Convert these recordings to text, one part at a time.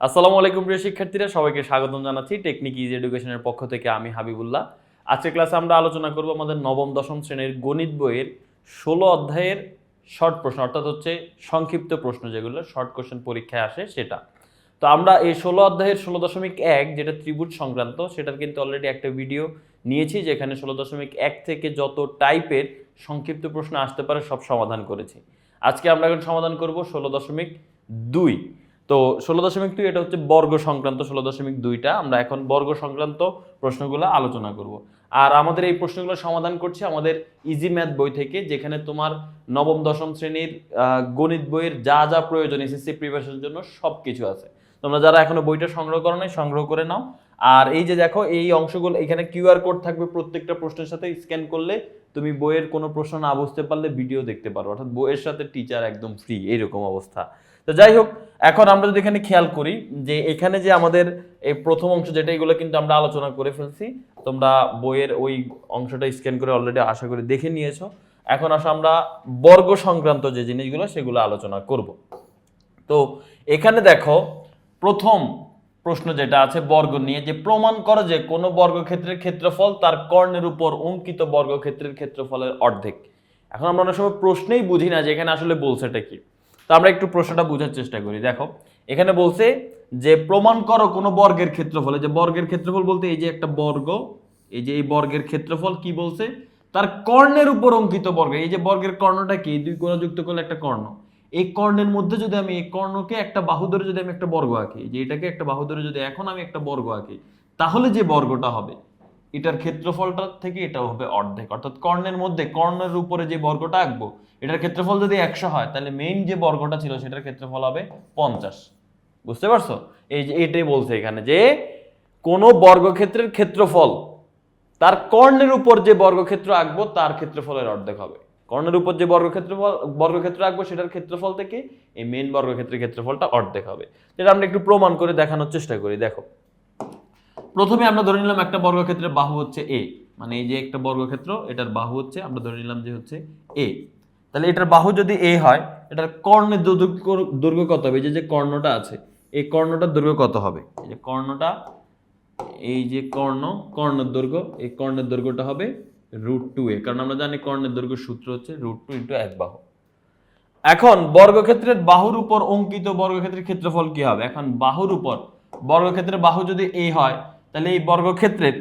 আসসালামু আলাইকুম প্রিয় শিক্ষার্থীরা, সবাইকে স্বাগতম জানাচ্ছি টেকনিক ইজ এডুকেশনের পক্ষ থেকে আমি হাবিবুল্লাহ। আজকের ক্লাসে আমরা আলোচনা করব আমাদের নবম, দশম শ্রেণির গণিত বইয়ের ষোলো অধ্যায়ের শর্ট প্রশ্ন, অর্থাৎ হচ্ছে সংক্ষিপ্ত প্রশ্ন যেগুলো শর্ট কোশ্চেন পরীক্ষায় আসে সেটা। তো আমরা এই ষোলো অধ্যায়ের ষোলো দশমিক এক, যেটা ত্রিভুজ সংক্রান্ত, সেটার কিন্তু অলরেডি একটা ভিডিও নিয়েছি, যেখানে ষোলো দশমিক এক থেকে যত টাইপের সংক্ষিপ্ত প্রশ্ন আসতে পারে, সব সমাধান করেছি। আজকে আমরা এখন সমাধান করব ষোলো দশমিক দুই। তো ষোলো দশমিক দুই, এটা হচ্ছে বর্গ সংক্রান্ত ষোলো দশমিক দুইটা। আমরা এখন বর্গ সংক্রান্ত প্রশ্নগুলো আলোচনা করব। আর আমাদের এই প্রশ্নগুলো সমাধান করছি আমাদের ইজি ম্যাথ বই থেকে, যেখানে তোমার নবম, দশম শ্রেণির গণিত বইয়ের যা যা প্রয়োজন, এসএসসি প্রিপারেশনের জন্য সব কিছু আছে। তোমরা যারা এখনও বইটা সংগ্রহ করো নাই, সংগ্রহ করে নাও। আর এই যে দেখো, এই অংশগুলো, এখানে কিউআর কোড থাকবে প্রত্যেকটা প্রশ্নের সাথে, স্ক্যান করলে তুমি বইয়ের কোনো প্রশ্ন না বুঝতে পারলে ভিডিও দেখতে পারো। অর্থাৎ বইয়ের সাথে টিচার একদম ফ্রি এইরকম অবস্থা। তো যাই হোক, এখন আমরা যদি এখানে খেয়াল করি যে এখানে যে আমাদের এই প্রথম অংশ যেটা, এগুলো কিন্তু আমরা আলোচনা করে ফেলছি। তোমরা বইয়ের ওই অংশটা স্ক্যান করে অলরেডি আশা করি দেখে নিয়েছো। এখন আসো আমরা বর্গ সংক্রান্ত যে জিনিসগুলো, সেগুলো আলোচনা করব। তো এখানে দেখো, প্রথম প্রশ্ন যেটা আছে বর্গ নিয়ে, যে প্রমাণ করো যে কোনো বর্গক্ষেত্রের ক্ষেত্রফল তার কর্ণের উপর অঙ্কিত বর্গক্ষেত্রের ক্ষেত্রফলের অর্ধেক। এখন আমরা অনেক সময় প্রশ্নেই বুঝি না যে এখানে আসলে বলছে এটা কি। তো আমরা একটু প্রশ্নটা বোঝার চেষ্টা করি। দেখো, এখানে বলছে যে প্রমাণ করো কোনো বর্গের ক্ষেত্রফল। যে বর্গের ক্ষেত্রফল বলতে এই যে একটা বর্গ, এই যে এই বর্গের ক্ষেত্রফল কি বলছে? তার কর্ণের উপর অঙ্কিত বর্গ। এই যে বর্গের কর্ণটা কি? দুই কোণ যুক্ত করলে একটা কর্ণ। এই কর্ণের মধ্যে যদি আমি এই কর্ণকে একটা বাহু ধরে যদি আমি একটা বর্গ আঁকি, যে এটাকে একটা বাহু ধরে যদি এখন আমি একটা বর্গ আঁকি, তাহলে যে বর্গটা হবে এটার ক্ষেত্রফলটার থেকে এটা হবে অর্ধেক। অর্থাৎ কর্ণের মধ্যে, কর্ণের উপরে যে বর্গটা আঁকবো, এটার ক্ষেত্রফল যদি একশো হয়, তাহলে মেইন যে বর্গটা ছিল, সেটার ক্ষেত্রফল হবে পঞ্চাশ। বুঝতে পারছ? এই যে এটাই বলছে এখানে যে, কোনো বর্গক্ষেত্রের ক্ষেত্রফল, তার কর্ণের উপর যে বর্গক্ষেত্র আঁকবো, তার ক্ষেত্রফলের অর্ধেক হবে। কর্ণের উপর যে বর্গক্ষেত্রফল, বর্গক্ষেত্র আঁকবো, সেটার ক্ষেত্রফল থেকে এই মেন বর্গক্ষেত্রের ক্ষেত্রফলটা অর্ধেক হবে। যেটা আমরা একটু প্রমাণ করে দেখানোর চেষ্টা করি, দেখো। প্রথমে আমরা ধরে নিলাম একটা বর্গক্ষেত্রের বাহু হচ্ছে এ মানে এই যে একটা বর্গক্ষেত্র, এটার বাহু হচ্ছে, আমরা ধরে নিলাম যে হচ্ছে এ তাহলে এটার বাহু যদি এ হয়, এটার কর্ণের দৈর্ঘ্য কত হবে? যে যে কর্ণটা আছে, এই কর্ণটার দৈর্ঘ্য কত হবে? এই যে কর্ণটা, এই যে কর্ণ, কর্ণের দৈর্ঘ্য, এই কর্ণের দৈর্ঘ্যটা হবে রুট টু এ কারণ আমরা জানি কর্ণের দৈর্ঘ্য সূত্র হচ্ছে রুট টু ইন্টু এক বাহু। এখন বর্গক্ষেত্রের বাহুর উপর অঙ্কিত বর্গক্ষেত্রের ক্ষেত্রফল কি হবে? এখন বাহুর উপর বর্গক্ষেত্রের বাহু যদি এ হয় তাহলে এই বর্গক্ষেত্রের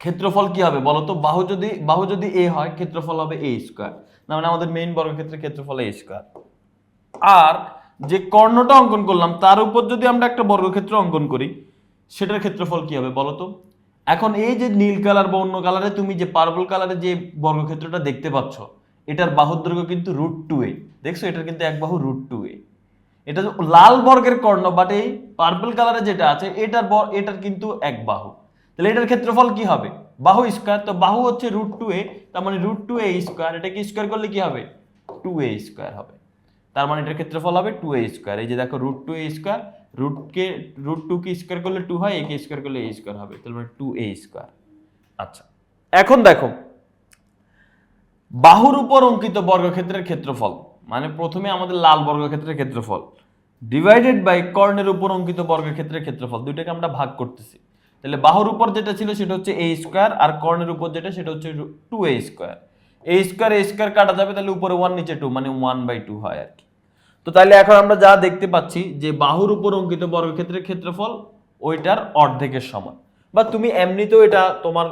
ক্ষেত্রফল কি হবে বলতো বাহু যদি বাহু যদি এ হয়, ক্ষেত্রফল হবে এ স্কোয়ার না মানে আমাদের মেইন বর্গক্ষেত্রের ক্ষেত্রফল এ স্কোয়ার আর যে কর্ণটা অঙ্কন করলাম, তার উপর যদি আমরা একটা বর্গক্ষেত্র অঙ্কন করি, সেটার ক্ষেত্রফল কি হবে বলতো এখন এই যে নীল কালার বা অন্য কালারে তুমি যে পার্পল কালারে যে বর্গক্ষেত্রটা দেখতে পাচ্ছ, এটার বাহুর দৈর্ঘ্য কিন্তু রুট টু এ দেখছ? এটার কিন্তু এক বাহু রুট টু এ এটা লাল বর্গের কর্ণ বাট এই পার্পল কালারে যেটা আছে, এটার এটার কিন্তু এক বাহু। তাহলে এটার ক্ষেত্রফল কি হবে? বাহু স্কোয়ার তো বাহু হচ্ছে রুট টু এ তার মানে রুট টু এ স্কোয়ার এটাকে স্কোয়ার করলে কি হবে? টু এ স্কোয়ার হবে। তার মানে এটার ক্ষেত্রফল হবে টু এ স্কোয়ার এই যে দেখো রুট টু এ স্কোয়ার রুটকে রুট টু কে স্কোয়ার করলে টু হয় একে স্কোয়ার করলে এ স্কোয়ার হবে। তাহলে মানে টু এ স্কোয়ার আচ্ছা এখন দেখো, বাহুর উপর অঙ্কিত বর্গক্ষেত্রের ক্ষেত্রফল মানে প্রথমে আমাদের লাল বর্গক্ষেত্রের ক্ষেত্রফল। ডিভাইডেড বাই কর্ণের উপর অঙ্কিত বর্গক্ষেত্রের ক্ষেত্রফল, দুইটাকে আমরা ভাগ করতেছি। তাহলে বাহুর উপর যেটা ছিল সেটা হচ্ছে এ স্কোয়ার আর কর্ণের উপর যেটা, সেটা হচ্ছে two a square a square a square কাটা যাবে, তাহলে উপরে ওয়ান নিচে টু মানে ওয়ান বাই টু হয় আর কি। তো তাহলে এখন আমরা যা দেখতে পাচ্ছি, যে বাহুর উপর অঙ্কিত বর্গক্ষেত্রের ক্ষেত্রফল, ওইটার অর্ধেকের সমান। বা তুমি এমনিতেও এটা তোমার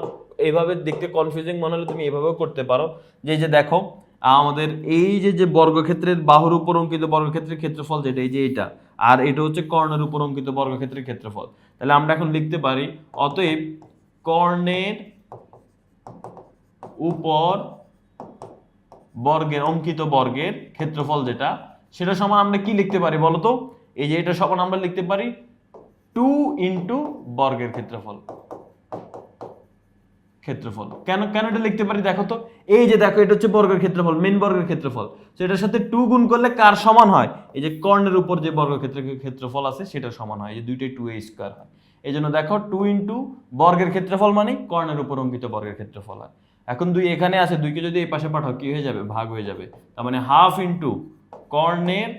এভাবে দেখতে কনফিউজিং মনে হলে তুমি এভাবেও করতে পারো। যে যে দেখো আমাদের এই যে যে বর্গক্ষেত্রের বাহুর উপর অঙ্কিত বর্গক্ষেত্রের ক্ষেত্রফল যেটা, এই যে এটা, আর এটা হচ্ছে কর্ণের উপর অঙ্কিত বর্গক্ষেত্রের ক্ষেত্রফল। তাহলে আমরা এখন লিখতে পারি, অতএব কর্ণের উপর বর্গের, অঙ্কিত বর্গের ক্ষেত্রফল যেটা, সেটা সমান আমরা কি লিখতে পারি বলতো এই যে এটা সমান আমরা লিখতে পারি টু ইন্টু বর্গের ক্ষেত্রফল। ক্ষেত্রফল। কেন কেন এটা লিখতে পারি? দেখো তো, এই যে দেখো, এটা হচ্ছে বর্গের ক্ষেত্রফল মেন বর্গের ক্ষেত্রফল। তো এটার সাথে টু গুণ করলে কার সমান হয়? এই যে কর্ণের উপর যে বর্গক্ষেত্রের ক্ষেত্রফল আছে, সেটা সমান হয়, এই যে দুইটাই টু এ স্কোয়ার হয়। এই জন্য দেখো টু ইন্টু বর্গের ক্ষেত্রফল মানে কর্ণের উপর অঙ্কিত বর্গের ক্ষেত্রফল হয়। এখন দুই এখানে আছে, দুইকে যদি এই পাশে পাঠাও, কি হয়ে যাবে? ভাগ হয়ে যাবে। তার মানে হাফ ইন্টু কর্ণের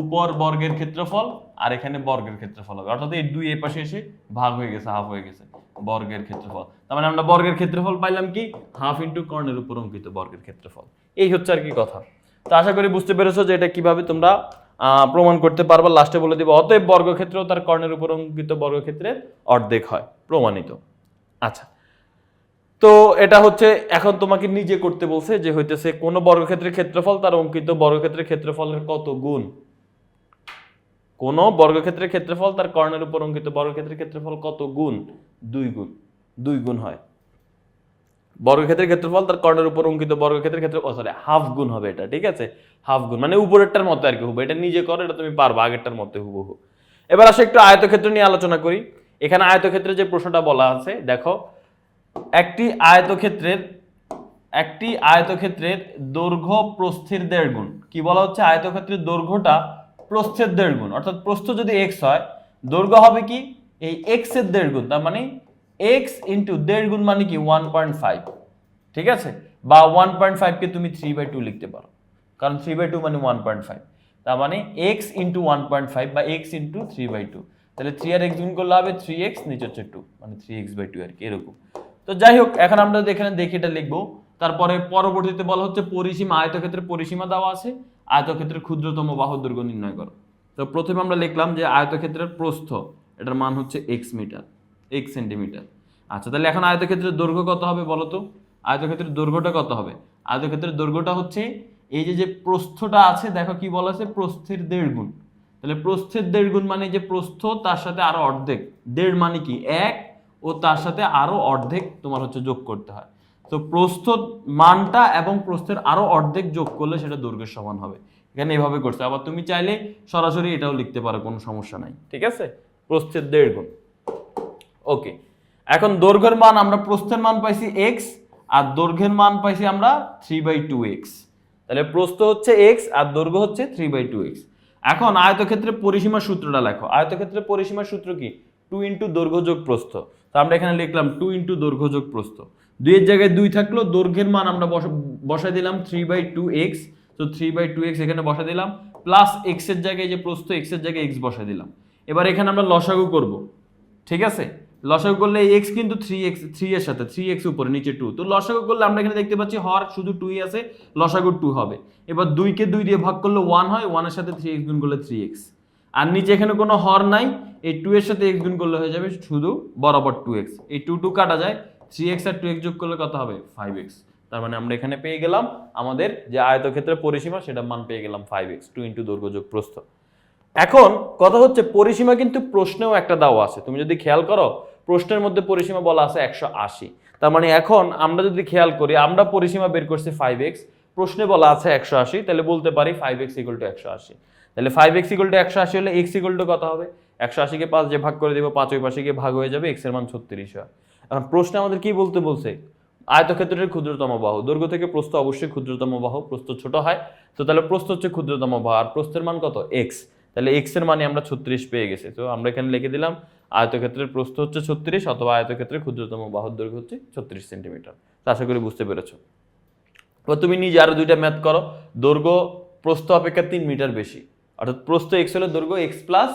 উপর বর্গের ক্ষেত্রফল আর এখানে বর্গের ক্ষেত্রফল হবে। অর্থাৎ এই দুই এই পাশে এসে ভাগ হয়ে গেছে হাফ হয়ে গেছে। বর্গের ক্ষেত্রফল। তার মানে আমরা বর্গের ক্ষেত্রফল পাইলাম কি? হাফ ইন্টু কর্ণের উপর অঙ্কিত বর্গের ক্ষেত্রফল। এই হচ্ছে আর কি কথা। তো আশা করি বুঝতে পেরেছ যে এটা কীভাবে তোমরা প্রমাণ করতে পারবা। লাস্টে বলে দিব, অতএব বর্গক্ষেত্রেও তার কর্ণের উপর অঙ্কিত বর্গক্ষেত্রের অর্ধেক হয়, প্রমাণিত। আচ্ছা। তো এটা হচ্ছে, এখন তোমাকে নিজে করতে বলছে যে হইতেছে কোন বর্গক্ষেত্রের ক্ষেত্রফল তার অঙ্কিত বর্গক্ষেত্রের ক্ষেত্রফলের কত গুণ? কোন বর্গক্ষেত্রের ক্ষেত্রফল তার কর্ণের উপর অঙ্কিত, বর্গক্ষেত্রের ক্ষেত্রফল কত গুণ? দুই গুণ। দুই গুণ হয়। বর্গক্ষেত্রের ক্ষেত্রফল তার কর্ণের উপর অঙ্কিত, বর্গক্ষেত্রের ক্ষেত্রে সরি হাফ গুণ হবে এটা, ঠিক আছে? হাফ গুণ। মানে উপরেরটার মতো আর কি হুবো এটা নিজে করো, এটা তুমি পারবা, আগেরটার মতো হুবহু। এবার আসে একটু আয়তক্ষেত্র নিয়ে আলোচনা করি। এখানে আয়তক্ষেত্রে যে প্রশ্নটা বলা আছে, দেখো, একটি আয়তক্ষেত্রের একটি আয়তক্ষেত্রের দৈর্ঘ্য প্রস্থির দেড় গুণ। কি বলা হচ্ছে? আয়তক্ষেত্রের দৈর্ঘ্যটা প্রস্থের দেড় গুণ। অর্থাৎ প্রস্থ যদি এক্স হয়, দৈর্ঘ্য হবে কি? এই এক্সের দেড় গুণ। তার মানে এক্স ইন্টু দেড় গুণ মানে কি? ওয়ান পয়েন্ট ফাইভ ঠিক আছে? বা ওয়ান পয়েন্ট ফাইভকে তুমি থ্রি বাই টু লিখতে পারো। কারণ থ্রি বাই টু মানে ওয়ান পয়েন্ট ফাইভ তার মানে x into one point five বা x into three by two তাহলে থ্রি আর এক্স গুণ করলে হবে থ্রি এক্স নিচে হচ্ছে টু মানে থ্রি এক্স বাই টু আর কি, এরকম। তো যাই হোক, এখন আমরা এখানে দেখে এটা লিখব। তারপরে পরবর্তীতে বলা হচ্ছে পরিসীমা, আয়তক্ষেত্রের পরিসীমা দেওয়া আছে। আয়তক্ষেত্রের ক্ষুদ্রতম বাহু দৈর্ঘ্য নির্ণয় করো। তো প্রথমে আমরা লিখলাম যে আয়তক্ষেত্রের প্রস্থ, এটার মান হচ্ছে এক্স মিটার এক্স সেন্টিমিটার আচ্ছা তাহলে এখন আয়তক্ষেত্রের দৈর্ঘ্য কত হবে বলো তো? আয়তক্ষেত্রের দৈর্ঘ্যটা কত হবে? আয়তক্ষেত্রের দৈর্ঘ্যটা হচ্ছে এই যে যে প্রস্থটা আছে, দেখো কি বলা আছে? প্রস্থের দেড় গুণ। তাহলে প্রস্থের দেড় গুণ মানে যে প্রস্থ, তার সাথে আরও অর্ধেক। দেড় মানে কি? এক, ও তার সাথে আরও অর্ধেক তোমার হচ্ছে যোগ করতে হয়। তো প্রস্থ মানটা এবং প্রস্থের আরও অর্ধেক যোগ করলে সেটা দৈর্ঘ্যের সমান হবে। এখানে এভাবে করছে। আবার তুমি চাইলে সরাসরি এটাও লিখতে পারো, কোনো সমস্যা নাই। ঠিক আছে? প্রস্থের দেড় গুণ। ওকে এখন দৈর্ঘ্যের মান আমরা প্রস্থের মান পাইছি এক্স আর দৈর্ঘ্যের মান পাইছি আমরা থ্রি বাই টু এক্স তাহলে প্রস্থ হচ্ছে এক্স আর দৈর্ঘ্য হচ্ছে থ্রি বাই টু এক্স এখন আয়তক্ষেত্রে পরিসীমার সূত্রটা লেখো। আয়তক্ষেত্রে পরিসীমার সূত্র কি? টু ইন্টু দৈর্ঘ্য যোগ প্রস্থ। তো আমরা এখানে লিখলাম টু ইন্টু দৈর্ঘ্য যোগ প্রস্থ। দুইয়ের জায়গায় দুই থাকল, দৈর্ঘ্যের মান আমরা বসা- বসাই দিলাম থ্রি বাই টু এক্স তো থ্রি বাই টু এক্স এখানে বসাই দিলাম প্লাস এক্সের জায়গায় যে প্রস্থ এক্সের জায়গায় এক্স বসাই দিলাম। এবার এখানে আমরা লসাগু করব, ঠিক আছে? লসাগু করলে এক্স কিন্তু থ্রি এক্স থ্রি এর সাথে থ্রি এক্স উপরে, নিচে টু তো লসাগু করলে আমরা এখানে দেখতে পাচ্ছি হর শুধু টুই আছে, লসাগু টু হবে। এবার দুইকে দুই দিয়ে ভাগ করলে ওয়ান হয় ওয়ানের সাথে থ্রি এক্স গুণ করলে থ্রি এক্স আর নিচে এখানে কোনো হর নাই, এই টু এর সাথে এক্স গুণ করলে হয়ে যাবে শুধু বরাবর টু এক্স এই টু টু কাটা যায় থ্রি এক্স আর টু এক্স যোগ করলে কত হবে? ফাইভ এক্স তার মানে আমরা এখানে পেয়ে গেলাম আমাদের যে আয়তক্ষেত্রের পরিসীমা সেটা মান পেয়ে গেলাম ফাইভ এক্স টু ইন্টু দৈর্ঘ্য যোগ প্রস্থ। এখন কথা হচ্ছে, পরিসীমা কিন্তু প্রশ্নেও একটা দেওয়া আছে। তুমি যদি খেয়াল করো, প্রশ্নের মধ্যে পরিসীমা বলা আছে একশো আশি। তার মানে এখন আমরা যদি খেয়াল করি, আমরা পরিসীমা বের করছি ফাইভ এক্স প্রশ্নে বলা আছে একশো আশি, তাহলে বলতে পারি ফাইভ এক্স ইকুয়াল টু একশো আশি। তাহলে ফাইভ এক্স ইকুয়াল টু একশো আশি হলে এক্স ইকুয়াল টু কত হবে? একশো আশিকে পাঁচ যে ভাগ করে দিব, পাঁচ ওই পাশে গিয়ে ভাগ হয়ে যাবে এক্সের মান ছত্রিশ হয়। এখন প্রশ্নে আমাদের কি বলতে বলছে? আয়তক্ষেত্রের ক্ষুদ্রতম বাহু। দৈর্ঘ্য থেকে প্রস্থ অবশ্যই ক্ষুদ্রতম বাহু, প্রস্থ ছোট হয়। তো তাহলে প্রস্থ হচ্ছে ক্ষুদ্রতম বাহু, আর প্রস্থের মান কত? এক্স তাহলে এক্সের মানে আমরা ছত্রিশ পেয়ে গেছি। তো আমরা এখানে লিখে দিলাম, আয়তক্ষেত্রের প্রস্থ হচ্ছে ছত্রিশ অথবা আয়তক্ষেত্রের ক্ষুদ্রতম বাহুর দৈর্ঘ্য হচ্ছে ছত্রিশ সেন্টিমিটার। তো আশা করি বুঝতে পেরেছ। এবার তুমি নিজে আরও দুইটা ম্যাথ করো। দৈর্ঘ্য প্রস্থ অপেক্ষা তিন মিটার বেশি। অর্থাৎ প্রস্থ এক্স হলে দৈর্ঘ্য এক্স প্লাস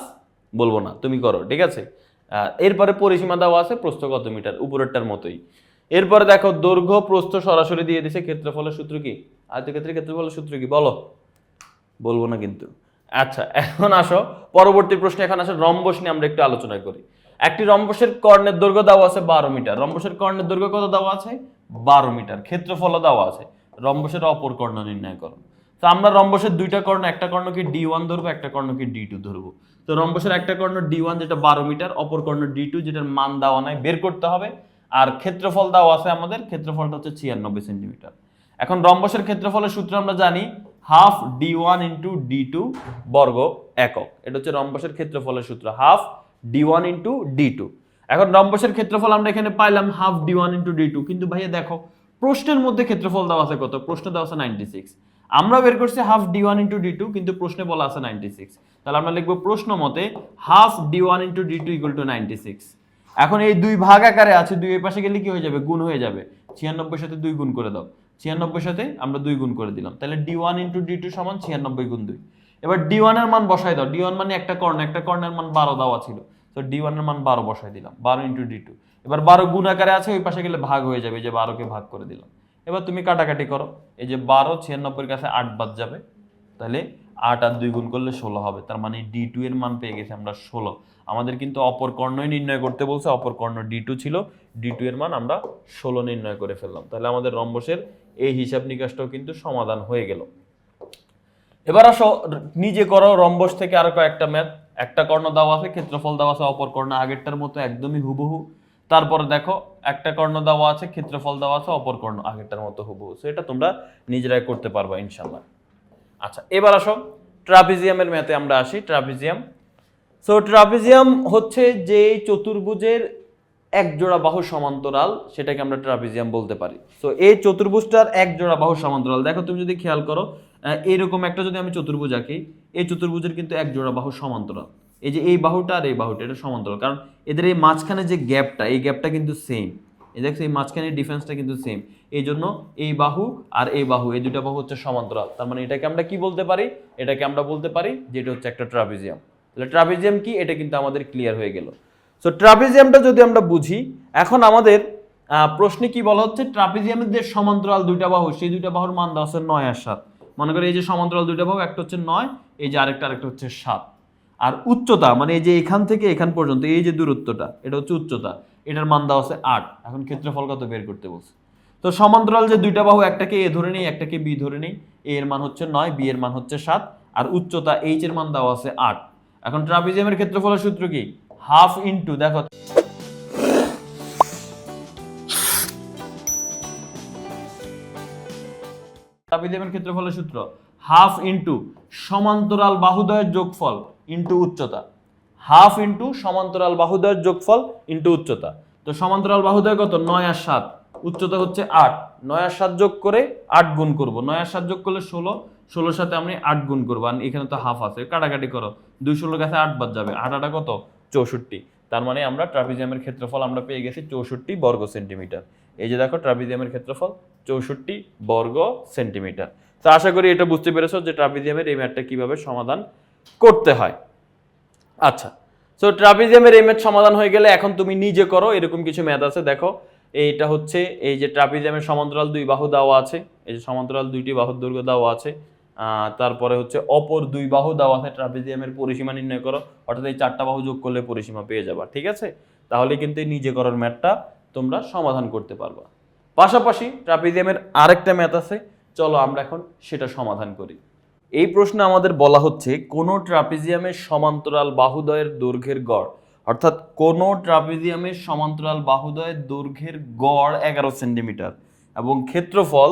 বলব না, তুমি করো, ঠিক আছে? এরপরে পরিসীমা দেওয়া আছে প্রস্থ কত মিটার, উপরেরটার মতোই। এরপরে দেখো দৈর্ঘ্য, প্রস্থ সরাসরি দিয়ে দিছে, ক্ষেত্রফলের সূত্র কি? আয়তক্ষেত্রের ক্ষেত্রফলের সূত্র কি? বলো। বলব না কিন্তু। আচ্ছা এখন আসো। পরবর্তী প্রশ্নে, এখন আসো রম্বস নিয়ে আমরা একটু আলোচনা করি। একটি রম্বসের কর্ণের দৈর্ঘ্য দেওয়া আছে বারো মিটার। রম্বসের কর্ণের দৈর্ঘ্য কত দেওয়া আছে? বারো মিটার। ক্ষেত্রফল দেওয়া আছে। রম্বসের অপর কর্ণ নির্ণয় করো। তো আমরা রম্বসের দুইটা কর্ণ, একটা কর্ণকে ডি ওয়ান ধরবো, একটা কর্ণকে ডি টু ধরবো। তো রম্বসের একটা কর্ণ ডি ওয়ান যেটা বারো মিটার, অপর কর্ণ ডি টু যেটার মান দেওয়া নাই, বের করতে হবে। আর ক্ষেত্রফল দেওয়া আছে আমাদের, ক্ষেত্রফলটা হচ্ছে ছিয়ানব্বই সেন্টিমিটার। এখন রম্বসের ক্ষেত্রফলের সূত্র আমরা জানি, half d one into d two বর্গ একক। এটা হচ্ছে রম্বসের ক্ষেত্রফলের সূত্র, half d one into d two এখন রম্বসের ক্ষেত্রফল আমরা এখানে পাইলাম half d one into d two কিন্তু ভাইয়া দেখো, প্রশ্নের মধ্যে ক্ষেত্রফল দেওয়া আছে কত? প্রশ্ন দেওয়া আছে নাইনটি সিক্স আমরা বের করছি half d one into d two কিন্তু প্রশ্নে বলা আছে নাইনটি সিক্স তাহলে আমরা লিখব প্রশ্ন মতে half d one into d two equal to ninety six এখন এই দুই ভাগ আকারে আছে, দুই এর পাশে গেলে কি হয়ে যাবে? গুণ হয়ে যাবে। ছিয়ানব্বই সাথে দুই গুণ করে দাও। ছিয়ানব্বই সাথে আমরা দুই গুণ করে দিলাম। তাহলে d one into d two সমান ছিয়ানব্বই গুণ দুই। এবার ডি ওয়ানের মান বসাই দাও। ডি ওয়ান মানে একটা কর্ণ, একটা কর্ণের মান বারো দেওয়া ছিল। তো ডি ওয়ানের মান বারো বসাই দিলাম। বারো ইন্টু ডি টু এবার বারো গুণ আকারে আছে, ওই পাশে গেলে ভাগ হয়ে যাবে যে বারোকে ভাগ করে দিলাম। এবার তুমি কাটাকাটি করো। এই যে বারো, ছিয়ানব্বইয়ের কাছে আট বাদ যাবে। তাহলে আট আর দুই গুণ করলে ষোলো হবে। তার মানে ডি টু এর মান পেয়ে গেছি আমরা ষোলো। আমাদের কিন্তু অপর কর্ণই নির্ণয় করতে বলছে, অপর কর্ণ ডি টু ছিল। ডি টু এর মান আমরা ষোলো নির্ণয় করে ফেললাম। তাহলে আমাদের রম্বসের এই হিসাব নিকাশটাও কিন্তু সমাধান হয়ে গেল। এবার আসো, নিজে করো রম্বস থেকে আরও কয়েকটা ম্যাথ। একটা কর্ণ দেওয়া আছে, ক্ষেত্রফল দেওয়া আছে, অপর কর্ণ আগেরটার মতো একদমই হুবহু। তারপরে দেখো একটা কর্ণ দেওয়া আছে ক্ষেত্রফল দেওয়া আছে অপর কর্ণ আগেরটার মতো হুবহু। সো এটা তোমরা নিজেরাই করতে পারবা ইনশাল্লাহ আচ্ছা এবার আসো ট্রাপিজিয়ামের ম্যাথে আমরা আসি ট্রাপিজিয়াম। সো ট্রাপিজিয়াম হচ্ছে যে চতুর্ভুজের এক জোড়া বাহু সমান্তরাল সেটাকে আমরা ট্রাপিজিয়াম বলতে পারি। সো এই চতুর্ভুজটার এক জোড়া বাহু সমান্তরাল। দেখো তুমি যদি খেয়াল করো আহ, এইরকম একটা যদি আমি চতুর্ভুজ আঁকি এই চতুর্ভুজের কিন্তু এক জোড়া বাহু সমান্তরাল। এই যে এই বাহুটা আর এই বাহুটা, এটা সমান্তরাল। কারণ এদের এই মাঝখানে যে গ্যাপটা, এই গ্যাপটা কিন্তু সেম এই দেখছ, এই মাঝখানে ডিফারেন্সটা কিন্তু সেম এই জন্য এই বাহু আর এই বাহু, এই দুটো বাহু হচ্ছে সমান্তরাল। তার মানে এটাকে আমরা কি বলতে পারি? এটাকে আমরা বলতে পারি যে এটা হচ্ছে একটা ট্রাপিজিয়াম তাহলে ট্রাপিজিয়াম কি? এটা কিন্তু আমাদের ক্লিয়ার হয়ে গেল। সো ট্রাপিজিয়ামটা যদি আমরা বুঝি, এখন আমাদের প্রশ্নে কি বলা হচ্ছে? ট্রাপিজিয়ামের যে সমান্তরাল দুইটা বাহু, সেই দুইটা বাহুর মান দেওয়া আছে নয় আর সাত। মনে করি এই যে সমান্তরাল দুইটা বাহু, একটা হচ্ছে নয়, এই যে আরেকটা আরেকটা হচ্ছে সাত। আর উচ্চতা মানে এই যে এখান থেকে এখান পর্যন্ত, এই যে দূরত্বটা, এটা হচ্ছে উচ্চতা, এটার মান দেওয়া আছে আট। এখন ক্ষেত্রফল কত বের করতে বলছে? তো সমান্তরাল যে দুইটা বাহু একটাকে এ ধরে নেই একটাকে বি ধরে নেই, এ এর মান হচ্ছে নয়, বি এর মান হচ্ছে সাত, আর উচ্চতা এইচ এর মান দেওয়া আছে আট। এখন ট্রাপিজিয়ামের ক্ষেত্রফলের সূত্র কি? হাফ ইন্টু, দেখো। ট্রাপিজিয়ামের ক্ষেত্রফলের সূত্র, হাফ ইন্টু সমান্তরাল বাহুদয়ের যোগফল ইন্টু উচ্চতা। হাফ ইন্টু সমান্তরাল বাহুদয়ের যোগফল ইন্টু উচ্চতা। তো সমান্তরাল বাহুদয় কত? নয় আর সাত। উচ্চতা হচ্ছে আট। নয় আর সাত যোগ করে আট গুণ করব। নয় আর সাত যোগ করলে ষোলো। ষোলোর সাথে আমি আট গুণ করব। আর এখানে তো হাফ আছে। কাটাকাটি করো। দুই ষোলোর কাছে আট বাদ যাবে। আট আটা কত? চৌষট্টি। তার মানে আমরা ট্রাপিজিয়ামের ক্ষেত্রফল আমরা পেয়ে গেছি চৌষট্টি বর্গ সেন্টিমিটার। এই যে দেখো, ট্রাপিজিয়ামের ক্ষেত্রফল চৌষট্টি বর্গ সেন্টিমিটার। তো আশা করি এটা বুঝতে পেরেছ যে ট্রাপিজিয়ামের এই ম্যাথটা কীভাবে সমাধান করতে হয়। আচ্ছা সো ট্রাপিজিয়ামের এই ম্যাথ সমাধান হয়ে গেলে এখন তুমি নিজে করো, এরকম কিছু ম্যাথ আছে, দেখো। এইটা হচ্ছে এই যে ট্রাপিজিয়ামের সমান্তরাল দুই বাহু দেওয়া আছে, এই যে সমান্তরাল দুইটি বাহুর দৈর্ঘ্য দেওয়া আছে তারপরে হচ্ছে অপর দুই বাহু দেওয়া আছে ট্রাপিজিয়ামের পরিসীমা নির্ণয় করো, অর্থাৎ এই চারটা বাহু যোগ করলে পরিসীমা পেয়ে যাবা, ঠিক আছে? তাহলে কিন্তু এই নিজে করার ম্যাথটা তোমরা সমাধান করতে পারবা। পাশাপাশি ট্রাপিজিয়ামের আরেকটা ম্যাথ আছে, চলো আমরা এখন সেটা সমাধান করি। এই প্রশ্নে আমাদের বলা হচ্ছে, কোন ট্রাপিজিয়ামের সমান্তরাল বাহুদয়ের দৈর্ঘ্যের গড়, অর্থাৎ কোন ট্রাপিজিয়ামের সমান্তরাল বাহুদয়ের দৈর্ঘ্যের গড় এগারো সেন্টিমিটার এবং ক্ষেত্রফল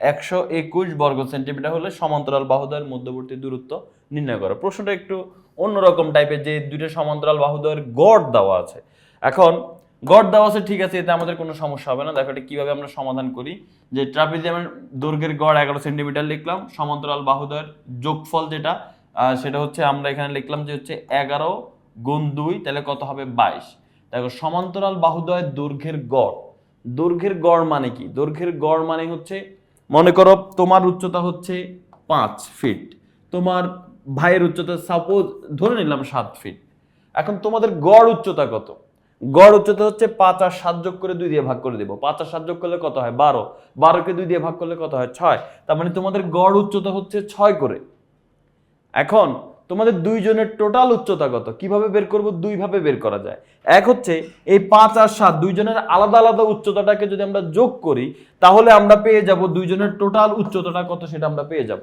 একশো একুশ বর্গ সেন্টিমিটার হলে সমান্তরাল বাহুদয়ের মধ্যবর্তী দূরত্ব নির্ণয় করো। প্রশ্নটা একটু অন্যরকম টাইপের যে দুইটা সমান্তরাল বাহুদয়ের গড় দেওয়া আছে। এখন গড় দেওয়া আছে, ঠিক আছে, এতে আমাদের কোনো সমস্যা হবে না। দেখো এটা কীভাবে আমরা সমাধান করি। যে ট্রাপিজিয়ামের দৈর্ঘ্যের গড় এগারো সেন্টিমিটার লিখলাম, সমান্তরাল বাহুদয়ের যোগফল যেটা সেটা হচ্ছে আমরা এখানে লিখলাম যে হচ্ছে এগারো গুণ দুই, তাহলে কত হবে বাইশ। দেখো সমান্তরাল বাহুদয়ের দৈর্ঘ্যের গড়। দৈর্ঘ্যের গড় মানে কি? দৈর্ঘ্যের গড় মানে হচ্ছে, মনে করো তোমার উচ্চতা হচ্ছে পাঁচ ফিট। তোমার ভাইয়ের উচ্চতা সাপোজ ধরে নিলাম সাত ফিট। এখন তোমাদের গড় উচ্চতা কত? গড় উচ্চতা হচ্ছে পাঁচ আর সাত যোগ করে দুই দিয়ে ভাগ করে দেবো। পাঁচ আর সাত যোগ করলে কত হয়? বারো। বারোকে দুই দিয়ে ভাগ করলে কত হয়? ছয়। তার মানে তোমাদের গড় উচ্চতা হচ্ছে ছয় করে। এখন তোমাদের দুইজনের টোটাল উচ্চতা কত? কীভাবে বের করব? দুই ভাবে বের করা যায়। এক হচ্ছে এই পাঁচ আর সাত দুইজনের আলাদা আলাদা উচ্চতাটাকে যদি আমরা যোগ করি, তাহলে আমরা পেয়ে যাব দুইজনের টোটাল উচ্চতাটা কত সেটা আমরা পেয়ে যাব।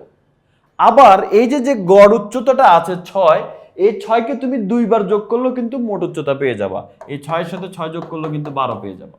আবার এই যে যে গড় উচ্চতাটা আছে ছয় এই ছয়কে তুমি দুইবার যোগ করলেও কিন্তু মোট উচ্চতা পেয়ে যাবা। এই ছয়ের সাথে ছয় যোগ করলেও কিন্তু বারো পেয়ে যাবা।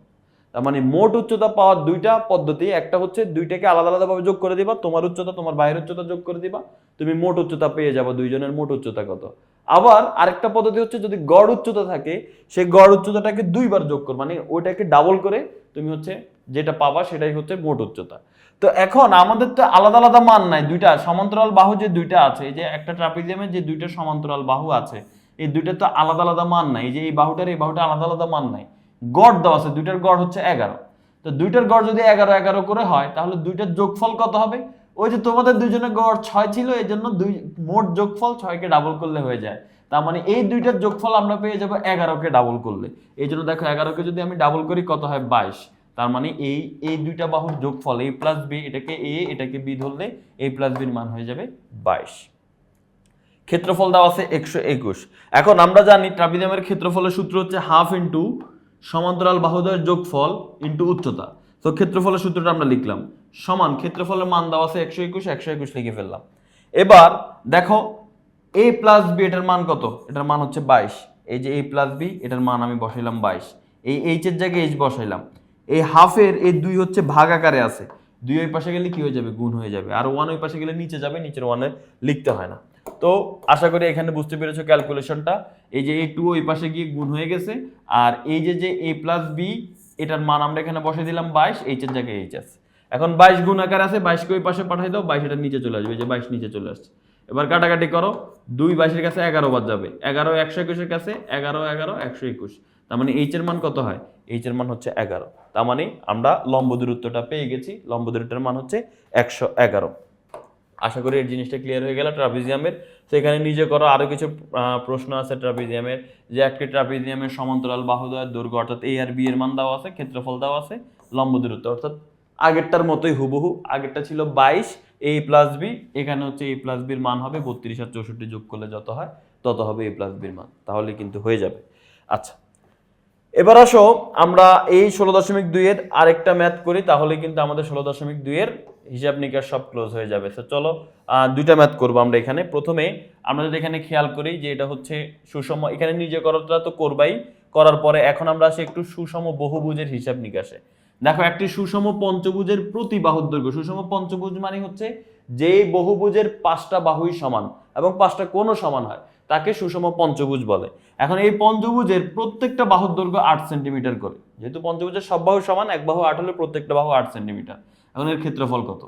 তার মানে মোট উচ্চতা পাওয়ার দুইটা পদ্ধতি, একটা হচ্ছে দুইটাকে আলাদা আলাদাভাবে যোগ করে দিবা, তোমার উচ্চতা, তোমার বাইরের উচ্চতা যোগ করে দিবা, তুমি মোট উচ্চতা পেয়ে যাবা দুইজনের মোট উচ্চতা কত। আবার আরেকটা পদ্ধতি হচ্ছে যদি গড় উচ্চতা থাকে, সেই গড় উচ্চতাটাকে দুইবার যোগ কর মানে ওইটাকে ডাবল করে তুমি হচ্ছে যেটা পাবা সেটাই হচ্ছে মোট উচ্চতা। তো এখন আমাদের তো আলাদা আলাদা মান নাই, দুইটা সমান্তরাল বাহু যে দুইটা আছে, এই যে একটা ট্রাপিজিয়ামের যে দুইটা সমান্তরাল বাহু আছে, এই দুইটা তো আলাদা আলাদা মান নাই যে এই বাহুটার এই বাহুটা আলাদা আলাদা মান নাই। গড় দেওয়া আছে, দুইটার গড় হচ্ছে এগারো। তো দুইটার গড় যদি এগারো এগারো করে হয়, তাহলে দুইটার যোগফল কত হবে? ওই যে তোমাদের দুজনের গড় ছয় ছিল, এই জন্য দুই, মোট যোগফল ছয়কে ডাবল করলে হয়ে যায়। তার মানে এই দুইটার যোগফল আমরা পেয়ে যাব এগারোকে ডাবল করলে। এই জন্য দেখো এগারোকে যদি আমি ডাবল করি, কত হয়? বাইশ। তার মানে এই এই দুইটা বাহুর যোগফল এ প্লাস বি এটাকে এ এটাকে বি ধরলে এ প্লাস বির মান হয়ে যাবে বাইশ। ক্ষেত্রফল দেওয়া আছে একশো একুশ। এখন আমরা জানি ট্রাপিজিয়ামের ক্ষেত্রফলের সূত্র হচ্ছে হাফ ইন্টু সমান্তরাল বাহুদ্বয়ের যোগফল ইন্টু উচ্চতা। তো ক্ষেত্রফলের সূত্রটা আমরা লিখলাম। সমান ক্ষেত্রফলের মান দেওয়া আছে একশো একুশ একশো একুশ লিখে ফেললাম। এবার দেখো এ প্লাস বি এটার মান কত? এটার মান হচ্ছে বাইশ। এই যে এ প্লাস বি এটার মান আমি বসাইলাম বাইশ। এই এইচের জায়গায় এইচ বসাইলাম। এই হাফের এই দুই হচ্ছে ভাগ আকারে আছে। দুই ওই পাশে গেলে কি হয়ে যাবে? গুণ হয়ে যাবে। আর ওয়ান ওই পাশে গেলে নিচে যাবে, নিচের ওয়ানে লিখতে হয় না। তো আশা করি এখানে বুঝতে পেরেছ ক্যালকুলেশনটা এই যে এই টু ওই পাশে গিয়ে গুণ হয়ে গেছে। আর এই যে যে এ প্লাস বি এটার মান আমরা এখানে বসে দিলাম বাইশ এইচের জায়গায় এইচ আছে। এখন বাইশ গুণ আকার আছে, বাইশকে ওই পাশে পাঠাই দাও, বাইশ এটার নিচে চলে আসবে যে বাইশ নিচে চলে আসছে। এবার কাটাকাটি করো, দুই বাইশের কাছে এগারো বাদ যাবে। এগারো একশো একুশের কাছে এগারো এগারো একশো একুশ। তার মানে এইচ এর মান কত হয়? এইচ এর মান হচ্ছে এগারো। তার মানে আমরা লম্ব দূরত্বটা পেয়ে গেছি। লম্ব দূরত্বের মান হচ্ছে একশো এগারো। আশা করি এই জিনিসটা ক্লিয়ার হয়ে গেল ট্রাপিজিয়ামের। তো এখানে নিজে করো আরও কিছু প্রশ্ন আছে ট্রাপিজিয়ামের, যে একটি ট্রাপিজিয়ামের সমান্তরাল বাহুদয়ের দৈর্ঘ্য, অর্থাৎ এ আর বি এর মান দেওয়া আছে, ক্ষেত্রফল দেওয়া আছে, লম্ব দূরত্ব। অর্থাৎ আগেরটার মতোই হুবহু, আগেরটা ছিল বাইশ এ প্লাস বি এখানে হচ্ছে এ প্লাস বির মান হবে বত্রিশ আর চৌষট্টি যোগ করলে যত হয়, তত হবে এ প্লাস বির মান। তাহলে কিন্তু হয়ে যাবে। আচ্ছা এবার আসো, আমরা এই ষোলো দশমিক দুইয়ের আরেকটা ম্যাথ করি, তাহলে কিন্তু আমাদের ষোলো দশমিক দুইয়ের হিসাব নিকাশ সব ক্লোজ হয়ে যাবে। তো চলো দুইটা ম্যাথ করব আমরা এখানে। প্রথমে, আমরা যদি এখানে খেয়াল করি যে এটা হচ্ছে সুষম, এখানে নিজে করাটা তো করবাই। করার পরে এখন আমরা আসি একটু সুষম বহুভুজের হিসাব নিকাশে। দেখো, একটি সুষম পঞ্চভুজের প্রতি বাহুর দৈর্ঘ্য। সুষম পঞ্চভুজ মানে হচ্ছে যে বহুভুজের পাঁচটা বাহুই সমান এবং পাঁচটা কোণও সমান হয়। তাকে সুষম পঞ্চভুজ বলে। এখন এই পঞ্চভুজের প্রত্যেকটা বাহুর দৈর্ঘ্য আট সেন্টিমিটার করে। যেহেতু পঞ্চভুজের সব বাহু সমান, এক বাহু আট হলে প্রত্যেকটা বাহু আট সেন্টিমিটার। এখন এর ক্ষেত্রফল কত?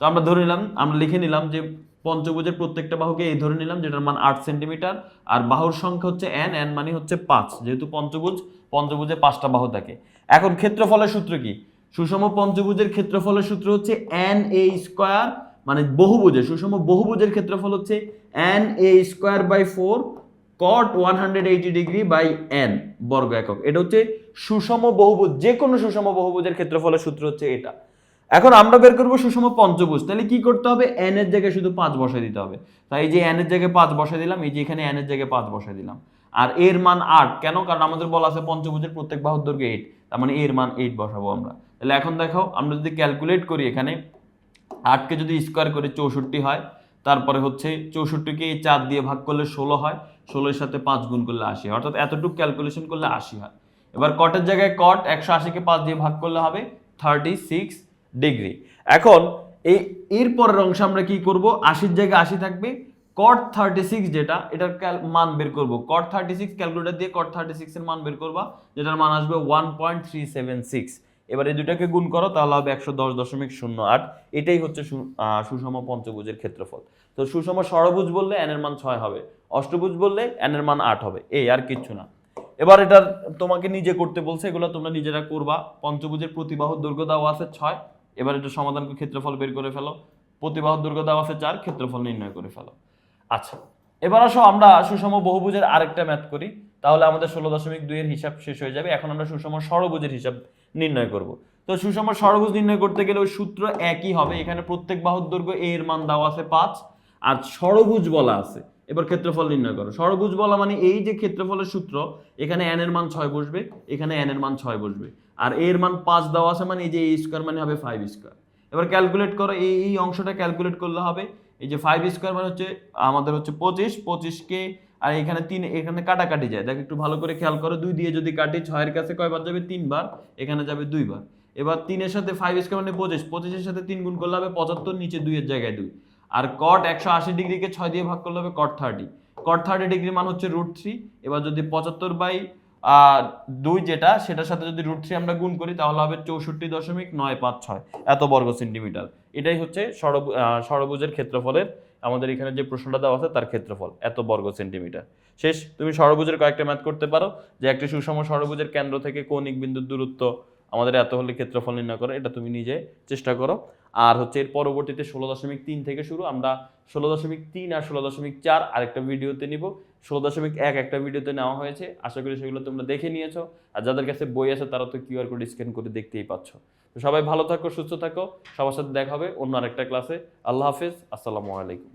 তো আমরা ধরে নিলাম, আমরা লিখে নিলাম যে পঞ্চভুজের প্রত্যেকটা বাহুকে এই ধরে নিলাম, যেটার মান আট সেন্টিমিটার, আর বাহুর সংখ্যা হচ্ছে এন এন মানে হচ্ছে পাঁচ। যেহেতু পঞ্চভুজ, পঞ্চভুজে পাঁচটা বাহু থাকে। এখন ক্ষেত্রফলের সূত্র কি? সুষম পঞ্চভুজের ক্ষেত্রফলের সূত্র হচ্ছে এন এ স্কোয়ার মানে বহুভুজের, সুষম বহুভুজের ক্ষেত্রফল হচ্ছে n a square by four cot one hundred degree by n বর্গ একক। এটা হচ্ছে সুষম বহুভুজ যে কোনো সুষম বহুভুজের ক্ষেত্রফলের সূত্র হচ্ছে এটা। এখন আমরা বের করব সুষম পঞ্চভুজ, তাহলে কি করতে হবে? এন এর জায়গায় শুধু পাঁচ বসাই দিতে হবে। তাই এই যে এন এর জায়গায় পাঁচ বসাই দিলাম, এই যে এখানে এন এর জায়গায় পাঁচ বসাই দিলাম। আর এর মান আট, কেন? কারণ আমাদের বলা আছে পঞ্চভুজের প্রত্যেক বাহুর দৈর্ঘ্য এইট তার মানে এর মান এইট বসাবো আমরা। তাহলে এখন দেখো আমরা যদি ক্যালকুলেট করি এখানে আটকে যদি স্কোয়ার করে চৌষট্টি হয়, তারপরে হচ্ছে চৌষট্টিকে এই চার দিয়ে ভাগ করলে ষোলো হয়, ষোলোর সাথে পাঁচ গুণ করলে আশি হয়। অর্থাৎ এতটুকু ক্যালকুলেশন করলে আশি হয়। এবার কটের জায়গায় কট একশো আশিকে পাঁচ দিয়ে ভাগ করলে হবে থার্টি সিক্স ডিগ্রি এখন এই এর পরের অংশে আমরা কি করব? আশির জায়গায় আশি থাকবে। কট থার্টি সিক্স যেটা, এটার মান বের করব। কট থার্টি সিক্স ক্যালকুলেটার দিয়ে কট থার্টি সিক্সের মান বের করবা, যেটার মান আসবে one point three seven six এবার এই দুটাকে গুণ করো, তাহলে হবে একশো দশ দশমিক শূন্য আট। এটাই হচ্ছে সুষম পঞ্চভুজের ক্ষেত্রফল। তো সুষম ষড়ভুজ বললে এর মান ছয় হবে, অষ্টভুজ বললে এর মান আট হবে, এই আর কিচ্ছু না। এবার এটার তোমাকে নিজে করতে বলছে, এগুলো তোমরা নিজেরা করবা। পঞ্চভুজের প্রতিবাহুর দৈর্ঘ্য দেওয়া আছে ছয়, এবার এটা সমাধান ক্ষেত্রফল বের করে ফেলো। প্রতিবাহুর দৈর্ঘ্য দেওয়া আছে চার, ক্ষেত্রফল নির্ণয় করে ফেলো। আচ্ছা এবার আসো আমরা সুষম বহুভুজের আরেকটা ম্যাথ করি। তাহলে আমাদের ষোলো দশমিক দুইয়ের হিসাব শেষ হয়ে যাবে। এখন আমরা সুষম ষড়ভুজের হিসাব নির্ণয় করব। তো সুষম ষড়ভুজ নির্ণয় করতে গেলে ওই সূত্র একই হবে। এখানে প্রত্যেক বাহুর দৈর্ঘ্য a এর মান দেওয়া আছে পাঁচ, আর ষড়ভুজ বলা আছে। এবার ক্ষেত্রফল নির্ণয় করো। ষড়ভুজ বলা মানে এই যে ক্ষেত্রফলের সূত্র, এখানে n এর মান ছয় বসবে, এখানে n এর মান ছয় বসবে। আর এর মান পাঁচ দেওয়া আছে মানে এই যে এ স্কোয়ার মানে হবে ফাইভ স্কোয়ার এবার ক্যালকুলেট করো, এই এই অংশটা ক্যালকুলেট করলে হবে, এই যে ফাইভ স্কোয়ার মানে হচ্ছে, আমাদের হচ্ছে পঁচিশ, পঁচিশকে আর এখানে তিন, এখানে কাটাকাটি যায়। দেখ, একটু ভালো করে খেয়াল করো। দুই দিয়ে যদি কাটি, ছয়ের কাছে কয়বার যাবে? তিনবার। এখানে যাবে দুইবার। এবার তিনের সাথে ফাইভ স্কোয়ার মানে পঁচিশ। পঁচিশের সাথে তিন গুণ করলে হবে পঁচাত্তর, নিচে দুইয়ের জায়গায় দুই। আর কট একশো আশি ডিগ্রিকে ছয় দিয়ে ভাগ করলে হবে cot thirty cot thirty degree মান হচ্ছে রুট থ্রি এবার যদি পঁচাত্তর বাই দুই যেটা সেটার সাথে যদি রুট থ্রি আমরা গুণ করি তাহলে হবে চৌষট্টি দশমিক নয় পাঁচ ছয়। এত বর্গ সেন্টিমিটার এটাই হচ্ছে আহ, ষড়ভুজের ক্ষেত্রফলের আমাদের এখানে যে প্রশ্নটা দেওয়া আছে তার ক্ষেত্রফল। এত বর্গ সেন্টিমিটার শেষ তুমি ষড়ভুজের কয়েকটা ম্যাথ করতে পারো যে একটি সুষম ষড়ভুজের কেন্দ্র থেকে কৌণিক বিন্দুর দূরত্ব আমাদের এত হলে ক্ষেত্রফল নির্ণয় করো এটা তুমি নিজে চেষ্টা করো। আর হচ্ছে এর পরবর্তীতে ষোলো দশমিক তিন থেকে শুরু, আমরা ষোলো দশমিক তিন আর ষোলো দশমিক চার আরেকটা ভিডিওতে নিব। ষোলো দশমিক এক একটা ভিডিওতে নেওয়া হয়েছে, আশা করি সেগুলো তোমরা দেখে নিয়েছো। আর যাদের কাছে বই আছে, তারা তো কিউআর কোড স্ক্যান করে দেখতেই পাচ্ছ। তো সবাই ভালো থাকো, সুস্থ থাকো, সবার সাথে দেখা হবে অন্য আরেকটা ক্লাসে। আল্লাহ হাফেজ, আসসালামু আলাইকুম।